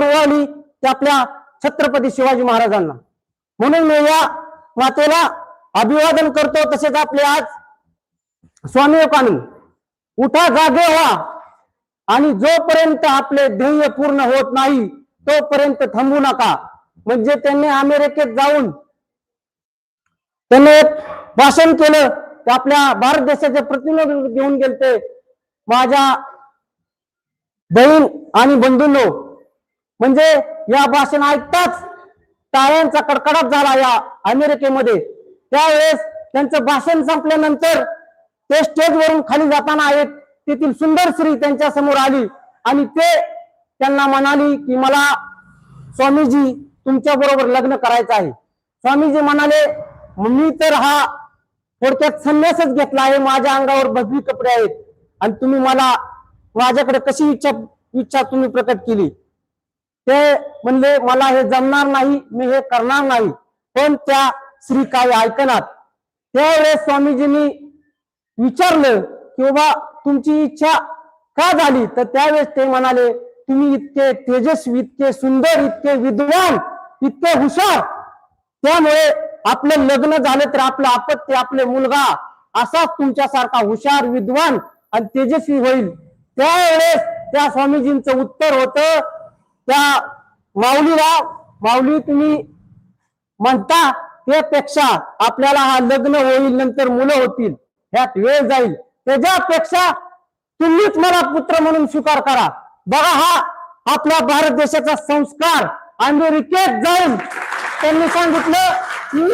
रुवाली ते आपल्या छत्रपती शिवाजी महाराजांना. म्हणून मी या मातेला अभिवादन करतो. तसेच आपले आज स्वामी विवेकानंद उठा जागे व्हा आणि जोपर्यंत आपले ध्येय पूर्ण होत नाही तोपर्यंत थांबू नका. म्हणजे त्यांनी अमेरिकेत जाऊन त्यांनी एक भाषण केलं ते आपल्या भारत देशाचे प्रतिनिधित्व घेऊन गेलते. माझ्या बहीण आणि बंधूंनो म्हणजे या भाषण ऐकताच टाळ्यांचा कडकडाट झाला या अमेरिकेमध्ये. त्यावेळेस त्यांचं भाषण संपल्यानंतर ते स्टेजवरून खाली जाताना एक तेथील सुंदर स्त्री त्यांच्यासमोर आली आणि ते त्यांना म्हणाली की मला स्वामीजी तुमच्या बरोबर लग्न करायचं आहे. स्वामीजी म्हणाले मी तर हा थोडक्यात संन्यासच घेतला आहे. माझ्या अंगावर भगवी कपडे आहेत आणि तुम्ही मला माझ्याकडे कशी इच्छा इच्छा तुम्ही प्रकट केली? ते म्हणले मला हे जमणार नाही मी हे करणार नाही पण त्या श्री काय ऐकनात त्यावेळेस स्वामीजींनी विचारलं की बाबा तुमची इच्छा का झाली? तर त्यावेळेस ते म्हणाले तुम्ही इतके तेजस्वी इतके सुंदर इतके विद्वान इतके हुशार त्यामुळे आपलं लग्न झालं तर आपलं आपत्ती आपले मुलगा असाच तुमच्यासारखा हुशार विद्वान आणि तेजस्वी होईल. त्यावेळेस त्या स्वामीजींचं उत्तर होतं त्या माऊलीला माऊली तुम्ही म्हणता त्यापेक्षा आपल्याला हा लग्न होईल नंतर मुलं होतील ह्यात वेळ जाईल. त्याच्यापेक्षा तुम्हीच मला पुत्र म्हणून स्वीकार करा. बघा हा आपल्या भारत देशाचा संस्कार अमेरिकेत जाऊन त्यांनी सांगितलं की